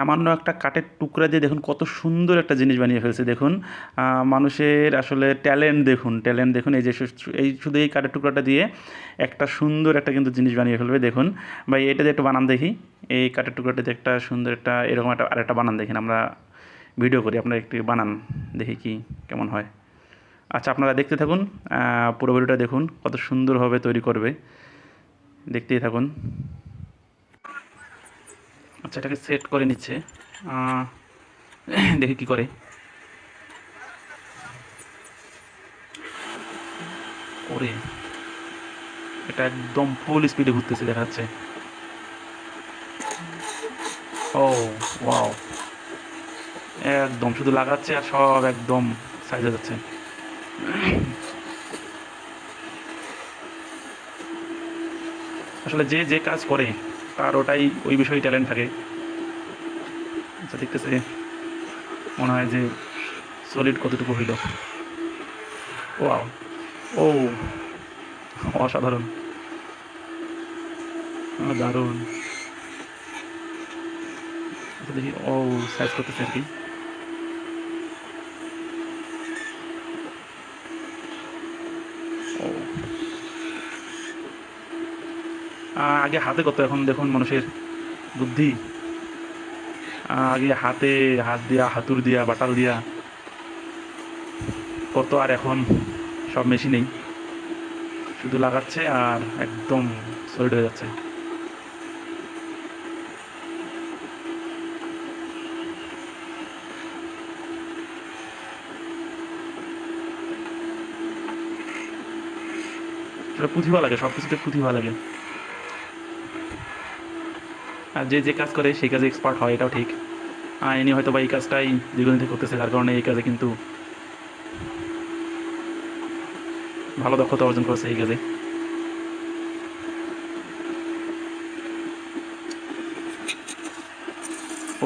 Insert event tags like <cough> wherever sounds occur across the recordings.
সামান্য একটা কাঠের টুকরা দিয়ে দেখুন কত সুন্দর একটা জিনিস বানিয়ে ফেলছে। দেখুন মানুষের আসলে ট্যালেন্ট দেখুন ট্যালেন্ট দেখুন, এই যে এই শুধু এই কাঠের টুকরাটা দিয়ে একটা সুন্দর একটা কিন্তু জিনিস বানিয়ে ফেলবে। দেখুন, ভাই, এটা দিয়ে একটু বানান দেখি। এই কাঠের টুকরাটা দিয়ে একটা সুন্দর একটা, এরকম একটা, আরেকটা বানান দেখেন, আমরা ভিডিও করি। আপনারা একটু বানান, দেখি কি, কেমন হয়। আচ্ছা আপনারা দেখতে থাকুন পুরো ভিডিওটা দেখুন, কত সুন্দরভাবে তৈরি করবে। দেখতেই থাকুন। আচ্ছা এটাকে সেট করে নিচ্ছে। দেখি কি করে। ওরে, এটা একদম ফুল স্পিডে ঘুরতেছে দেখা যাচ্ছে ও ওয়াও একদম, শুধু লাগাচ্ছে আর সব একদম সাইজে যাচ্ছে। আসলে যে যে কাজ করে তার ওটাই, ওই বিষয়ে ট্যালেন্ট থাকে। আচ্ছা দেখতেছে। মনে হয় যে সলিড কতটুকু হইল। ও ও, অসাধারণ। দারুণ আচ্ছা দেখি, ও সাইজ করতেছে আর কি। ও। আগে হাতে কত? এখন দেখুন মানুষের বুদ্ধি। আগে হাতে হাত দিয়া, হাতুর দিয়া, বাটাল দিয়া। কত আর এখন সব মেশিনেই শুধু লাগাচ্ছে আর একদম সলিড হয়ে যাচ্ছে। প্রতিভা লাগে সব কিছুতে প্রতিভা লাগে। যে যে কাজ করে সেই কাজে এক্সপার্ট হয়, এটাও ঠিক। আর ইনি হয়তো বা এই কাজটাই দীর্ঘদিন থেকে করতেছে, যার কারণে এই কাজে কিন্তু ভালো দক্ষতা অর্জন করেছে এই কাজে।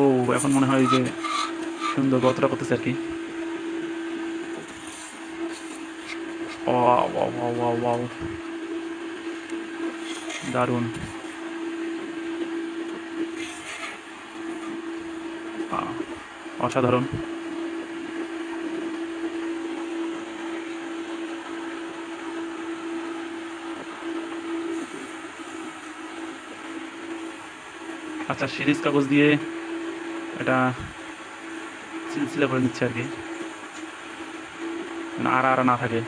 ও, এখন মনে হয় যে সুন্দর গতটা করতেছে আর কি। দারুণ। অসাধারণ। আচ্ছা সিরিজ কাগজ দিয়ে এটা সিলসিলা করে নিচ্ছে আর কি। আড়া আড়া না থাকে।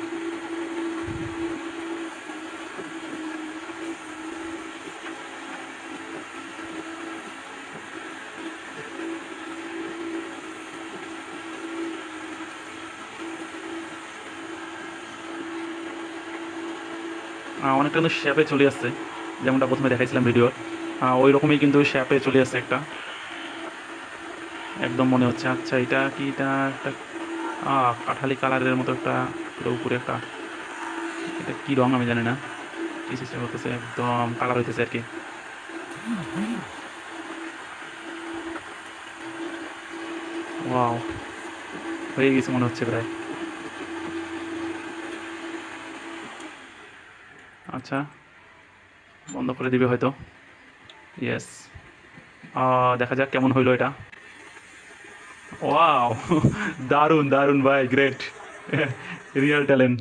অনেকটা কিন্তু শ্যাপে চলে আসছে, যেমনটা প্রথমে দেখাইছিলাম ভিডিও ওই রকমই কিন্তু শ্যাপে চলে আসছে একটা। একদম মনে হচ্ছে আচ্ছা এটা কি, এটা একটা কাঠালি কালারের মতো একটা, পুরো উপরে একটা, এটা কি রঙ আমি জানি না। কি সিস্টেম করতেছে একদম কালার হইতেছে আর কি। হয়ে গেছে মনে হচ্ছে প্রায়। আচ্ছা বন্ধ করে দিবে হয়তো। ইয়েস দেখা যাক কেমন হইল এটা। ওয়াও <laughs> দারুণ দারুণ ভাই গ্রেট রিয়েল ট্যালেন্ট